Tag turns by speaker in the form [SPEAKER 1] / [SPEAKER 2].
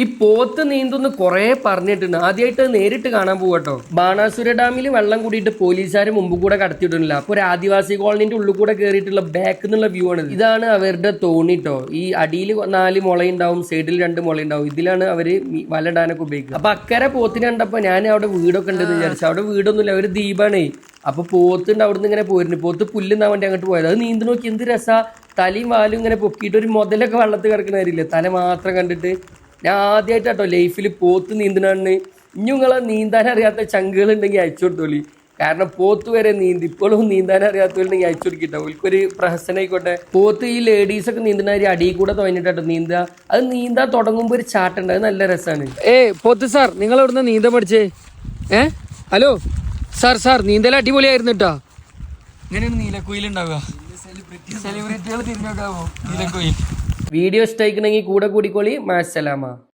[SPEAKER 1] ഈ പോത്ത് നീന്തുന്ന് കുറേ പറഞ്ഞിട്ടുണ്ട്. ആദ്യമായിട്ട് നേരിട്ട് കാണാൻ പോകട്ടോ ബാണാസുര ഡാമിൽ വെള്ളം കൂടിയിട്ട് പോലീസുകാർ മുമ്പ് കൂടെ കടത്തിയിട്ടില്ല അപ്പൊ ഒരു ആദിവാസി കോളനിന്റെ ഉള്ളിൽ കൂടെ കയറിയിട്ടുള്ള ബാക്ക് എന്നുള്ള വ്യൂ ആണ് ഇത്. ഇതാണ് അവരുടെ തോണിട്ടോ ഈ അടിയിൽ നാല് മുളയുണ്ടാവും സൈഡിൽ രണ്ട് മുളയുണ്ടാവും. ഇതിലാണ് അവർ വലടാനൊക്കെ ഉപയോഗിക്കുക. അപ്പൊ അക്കരെ പോത്തിനെ കണ്ടപ്പോ ഞാൻ അവിടെ വീടൊക്കെ ഉണ്ടെന്ന് വിചാരിച്ചു. അവിടെ വീടൊന്നുമില്ല ഒരു ദ്വീപാണേ. അപ്പൊ പോത്തുണ്ട് അവിടുന്ന് ഇങ്ങനെ പോയിരുന്നു പോത്ത് പുല്ലുന്നാ വേണ്ടി അങ്ങോട്ട് പോയത്. അത് നീന്തി നോക്കി എന്ത് രസ. തലയും വാലും ഇങ്ങനെ പൊക്കിയിട്ട് ഒരു മുതലൊക്കെ വെള്ളത്തിൽ കിടക്കുന്ന കാര്യമില്ല? തല മാത്രം കണ്ടിട്ട് ഞാൻ ആദ്യമായിട്ടാട്ടോ ലൈഫിൽ പോത്ത് നീന്തണാണ് ഇനി നിങ്ങളെ നീന്താൻ അറിയാത്ത ചങ്കുകൾ ഉണ്ടെങ്കിൽ അയച്ചു കൊടുത്തോളി. കാരണം പോത്ത് വരെ നീന്തി ഇപ്പോഴും നീന്താൻ അറിയാത്തവരുണ്ടെങ്കിൽ അയച്ചു കൊടുക്കട്ടോ. ഓൽക്കൊരു പ്രഹസനായിക്കോട്ടെ. പോത്ത് ഈ ലേഡീസൊക്കെ നീന്തുന്ന ഒരു അടിയിൽ കൂടെ തോന്നിട്ടോ നീന്തുക. അത് നീന്താൻ തുടങ്ങുമ്പോൾ ഒരു ചാട്ടുണ്ട് അത് നല്ല രസമാണ് ഏ പോത്ത് സാർ നിങ്ങൾ എവിടുന്ന് നീന്താൻ പഠിച്ചേ? ഏ? ഹലോ? സാർ സാർ നീന്തൽ അടിപൊളിയായിരുന്നു കേട്ടോ ഇങ്ങനെയാണ് നീലക്കുയിൽ ഉണ്ടാവുക. സെലിബ്രിറ്റികൾ തിരിഞ്ഞോക്കാവോ? നീലക്കുയിൽ. വീഡിയോ ഇഷ്ടമായിക്കണമെങ്കിൽ കൂടെ കൂടിക്കോളി. മാസലാമ